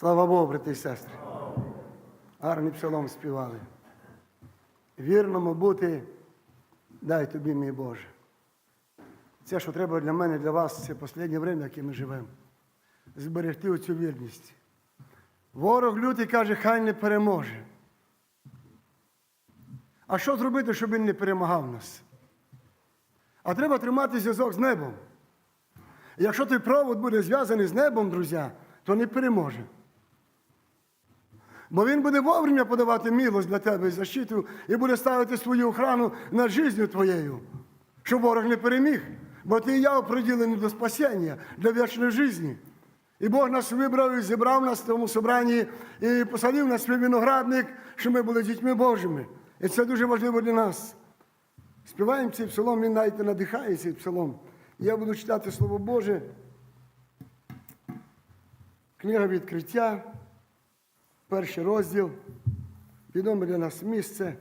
Слава Богу, брати і сестри. Гарний псалом співали. Вірному бути, дай тобі, мій Боже. Це, що треба для мене, для вас, це останнє время, яке ми живемо. Зберегти оцю вірність. Ворог лютий каже, хай не переможе. А що зробити, щоб він не перемагав нас? А треба тримати зв'язок з небом. Якщо той провод буде зв'язаний з небом, друзі, то не переможе. Бо він буде вовремя подавати милость для тебе і защиту, і буде ставити свою охрану над життю твоєю, щоб ворог не переміг. Бо ти і я оприділені до спасіння, для вічної житті. І Бог нас вибрав і зібрав нас в тому собранні і посадив на свій виноградник, щоб ми були дітьми Божими. І це дуже важливо для нас. Співаємо цей псалом, він навіть надихає цей псалом. Я буду читати Слово Боже. Книга відкриття, перший розділ, відоме для нас місце.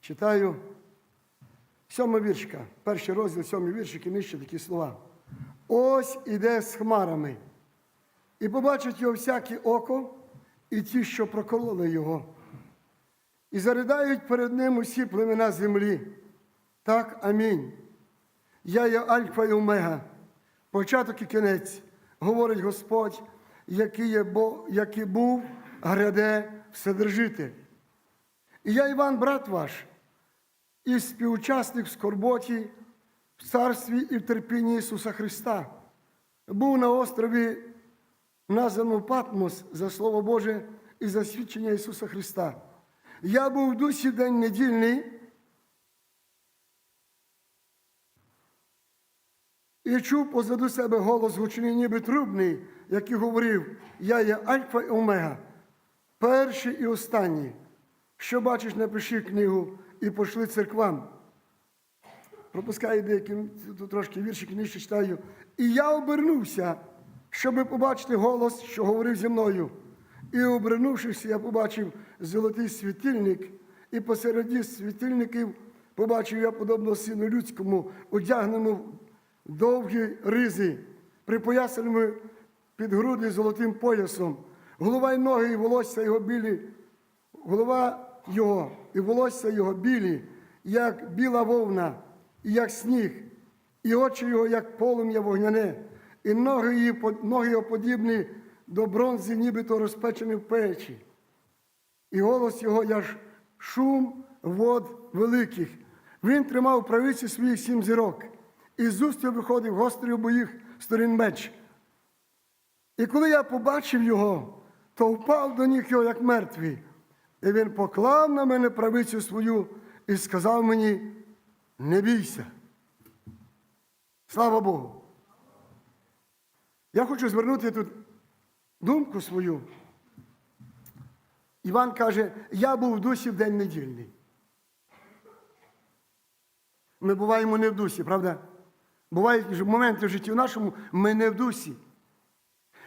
Читаю сьомий віршка, перший розділ, сьомий віршик і нижче такі слова. Ось іде з хмарами, і побачить його всяке око, і ті, що прокололи його. І заридають перед ним усі племена землі. Так, амінь. Я є Альфа і Омега, початок і кінець, говорить Господь, який, є, Бо, який був, гряде, вседержитель. І я, Іван, брат ваш, і співучасник в скорботі, в царстві і в терпінні Ісуса Христа. Був на острові, названому Патмос за Слово Боже і за свідчення Ісуса Христа. Я був в дусі день недільний і чув позаду себе голос гучний, ніби трубний, який говорив: Я є Альфа і Омега, перший і останній. Що бачиш, напиши книгу і пошли церквам. Пропускаю деякі тут трошки віршики нижче читаю. І я обернувся, щоби побачити голос, що говорив зі мною. І обернувшись, я побачив золотий світильник, і посередині світильників побачив я подобного сину людському, одягненому в довгі ризи, припоясаному під груди золотим поясом, голова й ноги, і волосся його білі, голова його і волосся його білі, як біла вовна, і як сніг, і очі його, як полум'я вогняне, і ноги, ноги його подібні до бронзи, нібито розпечені в печі. І голос його, як шум вод великих. Він тримав в правиці своїх сім зірок, і з уст його виходив гострий обоїх сторін меч. І коли я побачив його, то впав до ніг його, як мертвий. І він поклав на мене правицю свою і сказав мені: не бійся. Слава Богу. Я хочу звернути тут думку свою. Іван каже, я був в дусі в день недільний. Ми буваємо не в дусі, правда? Бувають моменти в житті в нашому, ми не в дусі.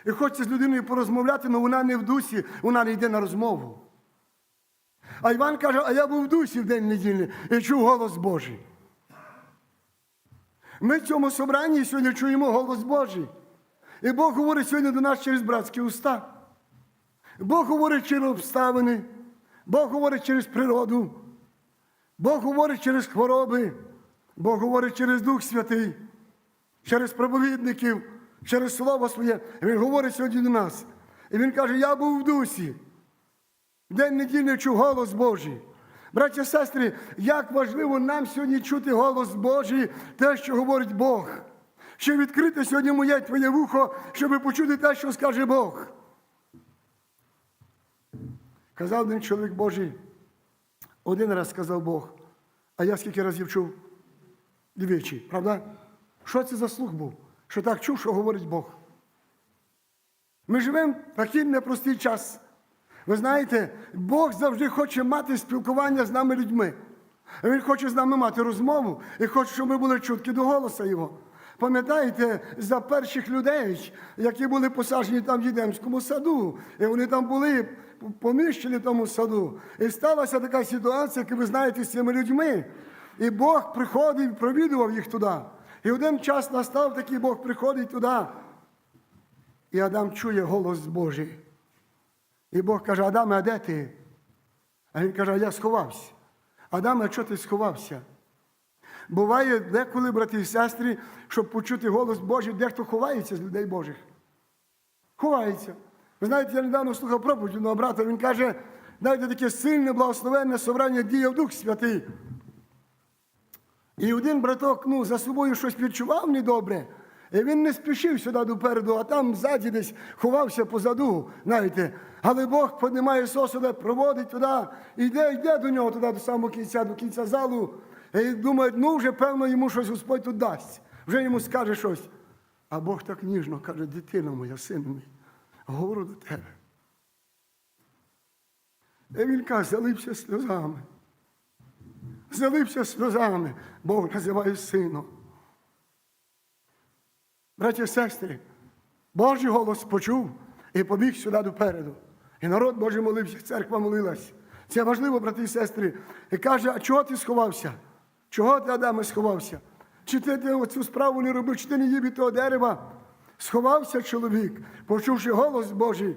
І хочеться з людиною порозмовляти, але вона не в дусі, вона не йде на розмову. А Іван каже, а я був в дусі в день недільний і чув голос Божий. Ми в цьому собранні сьогодні чуємо голос Божий. І Бог говорить сьогодні до нас через братські уста. Бог говорить через обставини, Бог говорить через природу, Бог говорить через хвороби, Бог говорить через Дух Святий, через проповідників, через Слово Своє. Він говорить сьогодні до нас. І Він каже, я був в дусі. День недільний чув голос Божий. Браття і сестри, як важливо нам сьогодні чути голос Божий, те, що говорить Бог. Що відкрите сьогодні моє твоє вухо, щоб почути те, що скаже Бог. Казав один чоловік Божий, один раз сказав Бог, а я скільки разів чув? Двічі, правда? Що це за слух був? Що так чув, що говорить Бог? Ми живемо в такий непростий час. Ви знаєте, Бог завжди хоче мати спілкування з нами людьми. Він хоче з нами мати розмову і хоче, щоб ми були чуткі до голоса Його. Пам'ятаєте, за перших людей, які були посаджені там в Єдемському саду, і вони там були поміщені в тому саду. І сталася така ситуація, як ви знаєте, з цими людьми. І Бог приходив, провідував їх туди. І один час настав такий Бог приходить туди. І Адам чує голос Божий. І Бог каже, Адаме, а де ти? А він каже, я сховався. Адаме, а чого ти сховався? Буває деколи, брати і сестри, щоб почути голос Божий, дехто ховається з людей Божих. Ховається. Ви знаєте, я недавно слухав проповідь одного брата, він каже, знаєте, таке сильне благословенне собрання діяв Дух Святий. І один браток ну, за собою щось відчував недобре. І він не спішив сюди допереду, а там ззаді десь ховався позаду, знаєте. Але Бог піднімає сосуда, проводить туди, йде, йде до нього туди, до самого кінця, до кінця залу. І думає, ну вже певно йому щось Господь тут дасть. Вже йому скаже щось. А Бог так ніжно каже, дитина моя, син мій, говорю до тебе. І він каже, залився сльозами. Залився сльозами, Бог називає сином. Браті і сестри, Божий голос почув і побіг сюди допереду. І народ Божий молився, церква молилась. Це важливо, брати і сестри. І каже, а чого ти сховався? Чого ти, Адаме, сховався? Чи ти, оцю справу не робив, чи ти не їв від того дерева? Сховався чоловік, почувши голос Божий.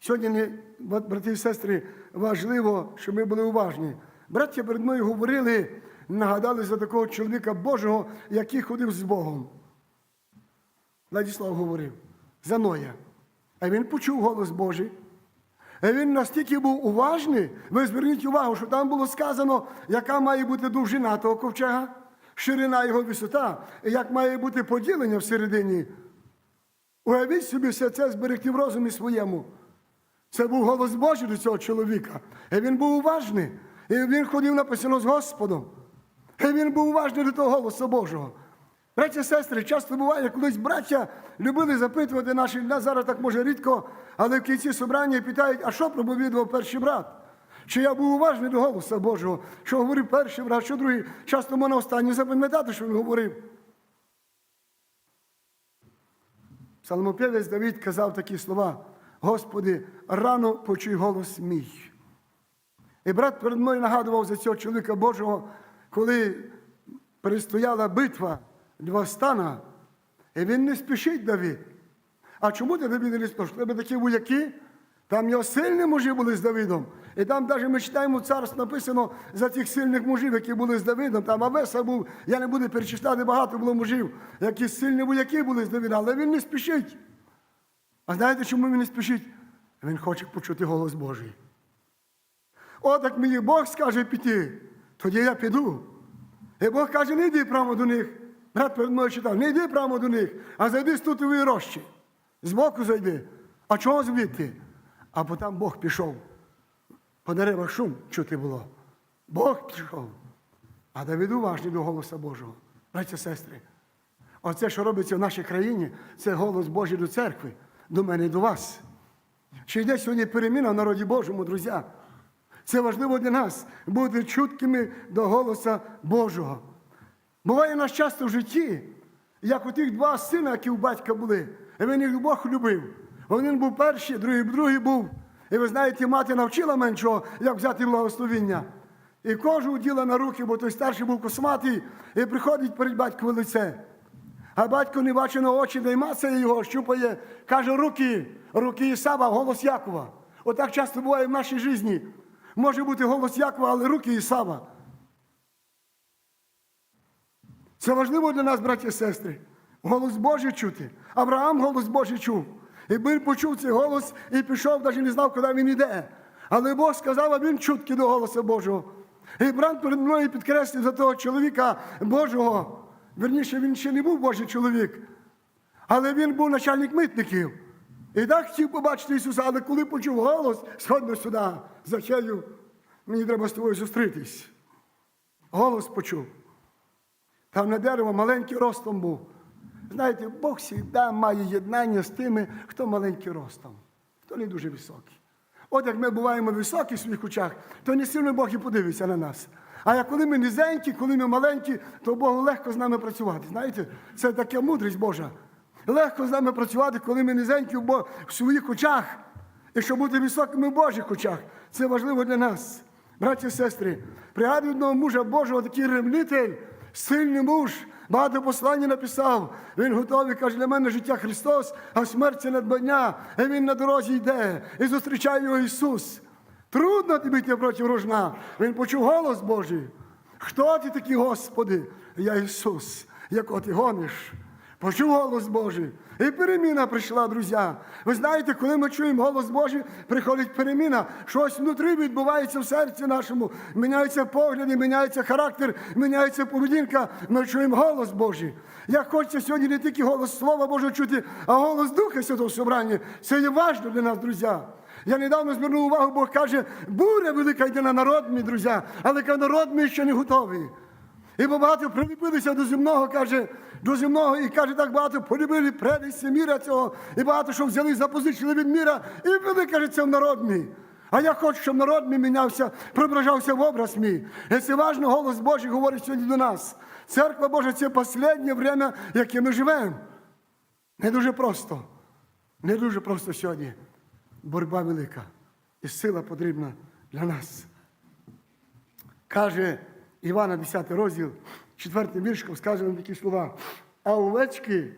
Сьогодні, брати і сестри, важливо, щоб ми були уважні. Браття перед мною говорили, нагадали за такого чоловіка Божого, який ходив з Богом. Владислав говорив за Ноя. А він почув голос Божий. І він настільки був уважний, ви зверніть увагу, що там було сказано, яка має бути довжина того ковчега, ширина його висота, і як має бути поділення всередині. Уявіть собі все це зберегти в розумі своєму. Це був голос Божий до цього чоловіка. І він був уважний. І він ходив написано з Господом. І він був уважний до того голосу Божого. Браття сестри, часто буває, колись браття любили запитувати наші, нас зараз так може рідко, але в кінці собрання питають, а що проповідував перший брат? Чи я був уважний до голосу Божого, що говорив перший брат, що другий. Часто можна останнє запам'ятати, що він говорив. Псалмопівець Давид казав такі слова: Господи, рано почуй голос мій. І брат перед мною нагадував за цього чоловіка Божого, коли перестояла битва два стана, і він не спішить Давид. А чому ти Давид не спішиш? Тебе такі вояки, там його сильні мужі були з Давидом. І там навіть ми читаємо в царств написано за тих сильних мужів, які були з Давидом. Там Авеса був, я не буду перечисляти, багато було мужів, які сильні вояки були з Давидом, але він не спішить. А знаєте, чому він не спішить? Він хоче почути голос Божий. От як мені Бог скаже піти, тоді я піду. І Бог каже, не йди прямо до них. Брат перед мною читав, не йди прямо до них, а зайди з тутової рощі. Збоку зайди. А чого звідти? А потім Бог пішов. По деревах шум чути було. Бог пішов. А Давид уважний до голоса Божого. Браття сестри, оце, що робиться в нашій країні, це голос Божий до церкви, до мене і до вас. Чи йде сьогодні переміна в народі Божому, друзі? Це важливо для нас бути чуткими до голоса Божого. Буває нас часто в житті, як у тих два сина, які у батька були, і він їх Бог любив. Один був перший, другий, другий був. І ви знаєте, мати навчила меншого, як взяти благословіння. І кожу діла на руки, бо той старший був косматий, і приходить перед батькове лице. А батько не бачить на очі, де його, щупає, каже, руки, руки Ісава, голос Якова. Отак часто буває в нашій житті. Може бути голос Якова, але руки Ісава. Це важливо для нас, браті і сестри. Голос Божий чути. Авраам голос Божий чув. І він почув цей голос і пішов, навіть не знав, куди він йде. Але Бог сказав, а він чуткий до голосу Божого. І брат перед мною підкреслив за того чоловіка Божого. Верніше, він ще не був Божий чоловік, але він був начальник митників. І так хотів побачити Ісуса, але коли почув голос, сходно сюди, Захею, мені треба з тобою зустрітись. Голос почув. Там на дерево маленький ростом був. Знаєте, Бог завжди має єднання з тими, хто маленький ростом, хто не дуже високий. От як ми буваємо високі в своїх очах, то не сильно Бог і подивиться на нас. А як коли ми низенькі, коли ми маленькі, то Богу легко з нами працювати. Знаєте, це така мудрість Божа. Легко з нами працювати, коли ми низенькі в своїх очах. І щоб бути високими в Божих очах. Це важливо для нас. Браті і сестри, пригадую одного мужа Божого, такий ревнитель, сильний муж, багато послання написав. Він готовий, каже, для мене життя Христос, а смерть це надбання. І він на дорозі йде і зустрічає його Ісус. Трудно тобі йти проти рожна. Він почув голос Божий. Хто ти такий, Господи? Я Ісус, якого ти гониш. Почув голос Божий. І переміна прийшла, друзі. Ви знаєте, коли ми чуємо голос Божий, приходить переміна. Щось внутрі відбувається в серці нашому. Міняються погляди, міняється характер, міняється поведінка. Ми чуємо голос Божий. Я хочеться сьогодні не тільки голос Слова Божого чути, а голос Духа Святого в собранні. Це є важливо для нас, друзі. Я недавно звернув увагу, Бог каже, буря велика йде на народ, мій друзі, але народ ми ще не готові. І багато приліпилися до земного, каже, до земного, і каже, так багато полюбили предісті міра цього, і багато що взяли, запозичили від міра, і ввели, каже, це в народ мій. А я хочу, щоб народ мій мінявся, преображався в образ мій. І це важно, голос Божий говорить сьогодні до нас. Церква Божа це останнє время, яке ми живемо. Не дуже просто. Не дуже просто сьогодні. Боротьба велика. І сила потрібна для нас. Каже Івана 10 розділ, 4 віршком, скаже нам такі слова. А овечки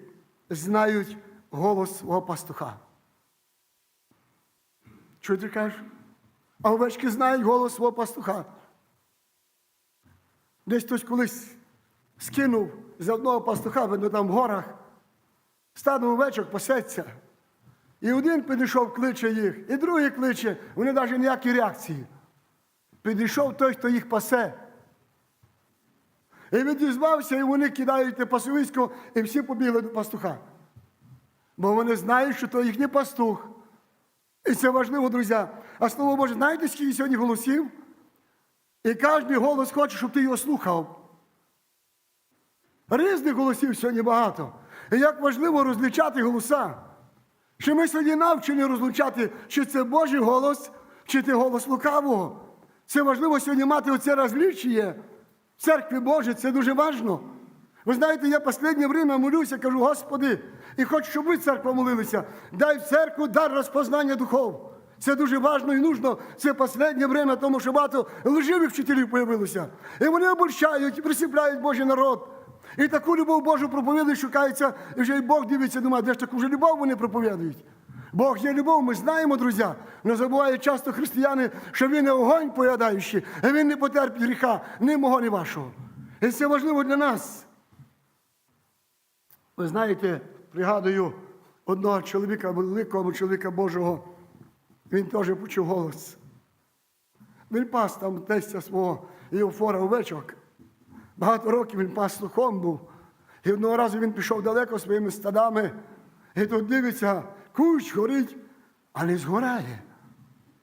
знають голос свого пастуха. Що ти кажеш? А овечки знають голос свого пастуха. Десь хтось колись скинув з одного пастуха, видно там в горах, стадо овечок пасеться. І один підійшов, кличе їх, і другий кличе, вони навіть ніякі реакції. Підійшов той, хто їх пасе. І відізвався, і вони кидають те пасовисько, і всі побігли до пастуха. Бо вони знають, що то їхній пастух. І це важливо, друзі. А слово Боже, знаєте, скільки сьогодні голосів? І кожен голос хоче, щоб ти його слухав. Різних голосів сьогодні багато. І як важливо розлічати голоса. Що ми сьогодні навчені розлучати, чи це Божий голос, чи це голос лукавого. Це важливо сьогодні мати оце розлічення церкві Божій, це дуже важливо. Ви знаєте, я останнє время молюся, кажу, Господи, і хочу, щоб ви церква молилися. Дай в церкву дар розпознання духов. Це дуже важливо і нужно. Це останнє время, тому що багато лживих вчителів появилося. І вони обольщають, і присипляють Божий народ. І таку любов Божу проповідують, шукається, і вже і Бог дивиться, думає, де ж таку вже любов вони проповідують. Бог є любов, ми знаємо, друзі. Не забувають часто християни, що він не огонь поядаючий, а він не потерпить гріха, ні мого, ні вашого. І це важливо для нас. Ви знаєте, пригадую одного чоловіка, великого чоловіка Божого, він теж почув голос. Він пас там тестя свого Єофора овечок. Багато років він пас слухом був. І одного разу він пішов далеко своїми стадами, і тут дивиться, кущ горить, а не згорає.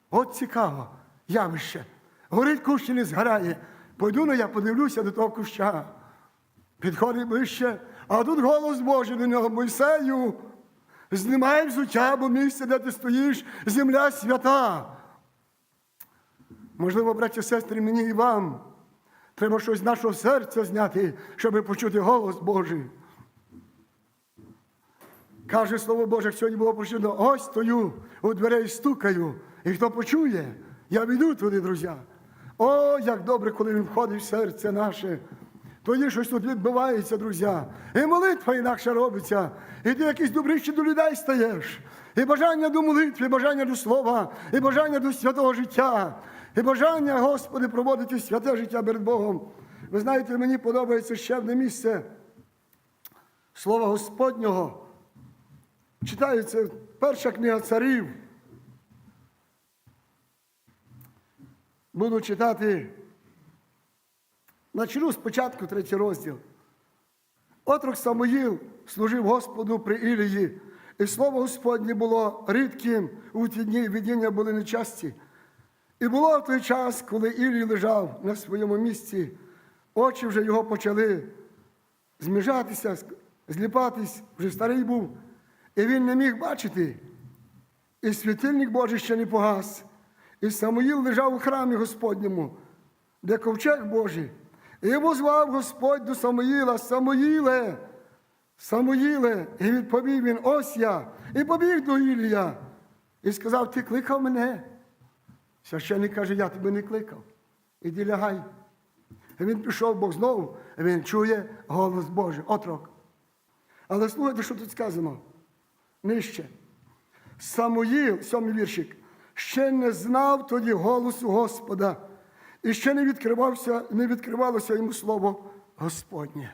От цікаво, явище. Горить кущ і не згорає. Пойду ну я подивлюся до того куща. Підходить ближче, а тут голос Божий до нього, Мойсею, знімай взуття, бо місце, де ти стоїш, земля свята. Можливо, браті сестри, мені і вам. Треба щось з нашого серця зняти, щоб почути голос Божий. Каже Слово Боже, сьогодні було почуто, ось стою у дверей стукаю, і хто почує, я війду туди, друзі. О, як добре, коли він входить в серце наше. Тоді щось тут відбувається, друзі. І молитва інакше робиться. І ти якийсь добріший до людей стаєш. І бажання до молитви, і бажання до слова, і бажання до святого життя, і бажання, Господи, проводити святе життя перед Богом. Ви знаєте, мені подобається ще одне місце Слова Господнього. Це перша книга царів. Буду читати. Начну спочатку третій розділ. Отрок Самоїл служив Господу при Ілії, і слово Господнє було рідким, у ті дні видіння були нечасті. І було в той час, коли Ілій лежав на своєму місці, очі вже його почали зміжатися, зліпатись, вже старий був, і він не міг бачити. І світильник Божий ще не погас, І Самуїл лежав у храмі Господньому, де ковчег Божий. І возвав Господь до Самуїла, Самуїле, Самуїле, і відповів він, ось я, і побіг до Ілія. І сказав, ти кликав мене. Священник каже, я тебе не кликав. Іди лягай. І він пішов, Бог знову, і він чує голос Божий, отрок. Але слухайте, що тут сказано. Нижче. Самуїл, сьомий віршик, ще не знав тоді голосу Господа, і ще не відкривався, не відкривалося йому слово Господнє.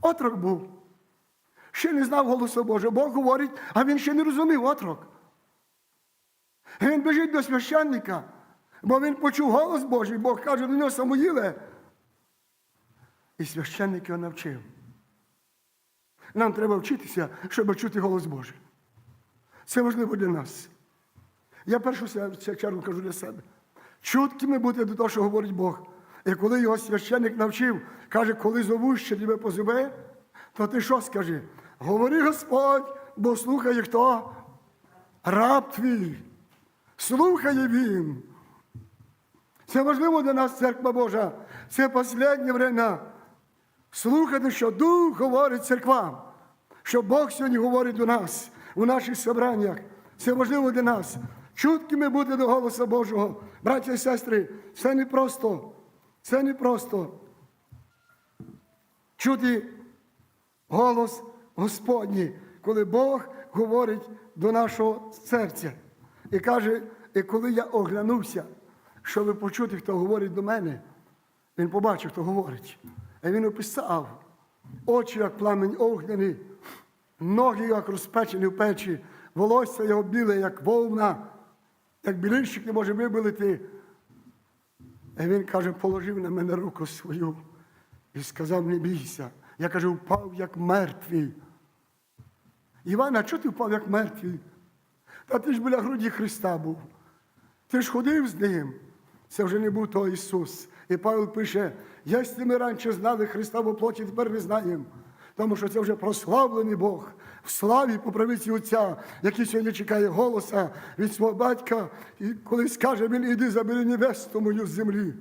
Отрок був. Ще не знав голосу Божого. Бог говорить, а він ще не розумів отрок. Він біжить до священника, бо він почув голос Божий, Бог каже до нього Самуїле. І священник його навчив. Нам треба вчитися, щоб чути голос Божий. Це важливо для нас. Я першу чергу кажу для себе. Чуткими бути до того, що говорить Бог. І коли його священник навчив, каже, коли зову ще тебе позове, то ти що скажи? Говори Господь, бо слухає хто? Раб твій. Слухає він. Це важливо для нас, церква Божа. Це останнє время. Слухати, що Дух говорить церквам, що Бог сьогодні говорить до нас у наших собраннях. Це важливо для нас. Чуткими бути до голосу Божого. Браття і сестри, це не просто. Це не просто. Чути голос Господній, коли Бог говорить до нашого серця. І каже, і коли я оглянувся, щоб почути, хто говорить до мене, він побачив, хто говорить. А він описав очі, як пламень огняний, ноги, як розпечені в печі, волосся його біле, як вовна, як білильщик не може вибилити. І він каже, положив на мене руку свою і сказав, не бійся. Я кажу, впав як мертвий. Івана, чого ти впав як мертвий? Та ти ж біля груді Христа був. Ти ж ходив з ним. Це вже не був той Ісус. І Павел пише: якщо ми раніше знали Христа в плоті, тепер не знаємо. Тому що це вже прославлений Бог в славі по правиці Отця, який сьогодні чекає голоса від свого батька, і коли скаже він, іди забери невесту мою з землі.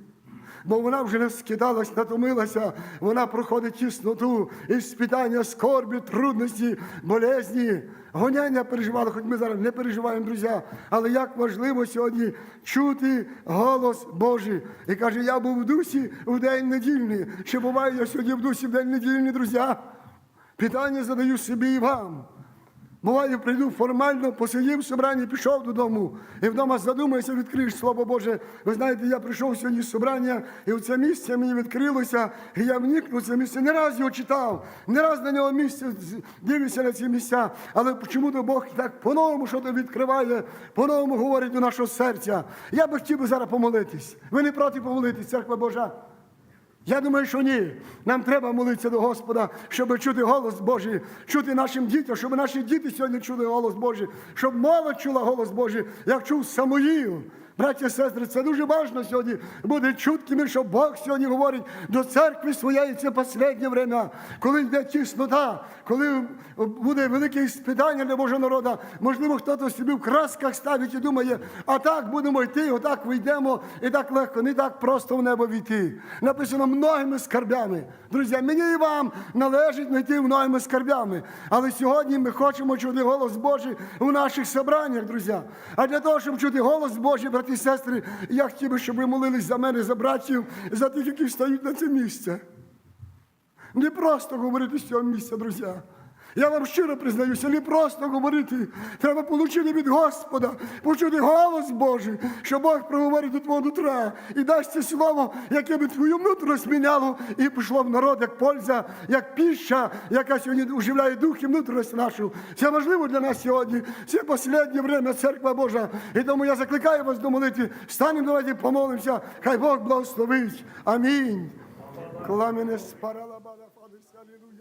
Бо вона вже не скидалась, натомилася, вона проходить тісноту, іспитання, скорбі, трудності, болезні, гоняння переживала, хоч ми зараз не переживаємо, друзі. Але як важливо сьогодні чути голос Божий. І каже, я був в дусі в день недільний. Чи буває я сьогодні в дусі в день недільний, друзі? Питання задаю собі і вам. Буває, прийду формально, посидів в собранні, пішов додому, і вдома задумаєшся, відкриєш Слово Боже. Ви знаєте, я прийшов сьогодні з собрання, і в це місце мені відкрилося, і я вникнув це місце. Не раз його читав, не раз на нього місце дивився на ці місця. Але чому-то Бог так по-новому що то відкриває, по-новому говорить до нашого серця. Я би хотів би зараз помолитись. Ви не проти помолитись, церква Божа? Я думаю, що ні. Нам треба молитися до Господа, щоб чути голос Божий, чути нашим дітям, щоб наші діти сьогодні чули голос Божий, щоб молодь чула голос Божий, як чув Самуїл. Браття і сестри, це дуже важливо сьогодні бути чуткими, що Бог сьогодні говорить до церкви своєї, це останнє время, коли йде тіснота, коли буде велике іспитання для Божого народу. Можливо, хтось собі в красках ставить і думає, а так будемо йти, отак вийдемо, і так легко, не так просто в небо війти. Написано многими скарбями. Друзі, мені і вам належить знайти многими скарбями. Але сьогодні ми хочемо чути голос Божий у наших собраннях, друзі. А для того, щоб чути голос Божий, брати і сестри, я хотів би, щоб ви молились за мене, за братів, за тих, які встають на це місце. Не просто говорити з цього місця, друзі. Я вам щиро признаюся, не просто говорити. Треба отримати від Господа, почути голос Божий, що Бог проговорить до твого нутра і дасть це слово, яке би твою внутрішню зміняло і пішло в народ як польза, як піща, яка сьогодні оживляє дух і внутрішність нашу. Це важливо для нас сьогодні. Це останнє время, церква Божа. І тому я закликаю вас до молитви. Станемо, давайте помолимося. Хай Бог благословить. Амінь. Кламенес паралабада, Аллилуйя. Ах,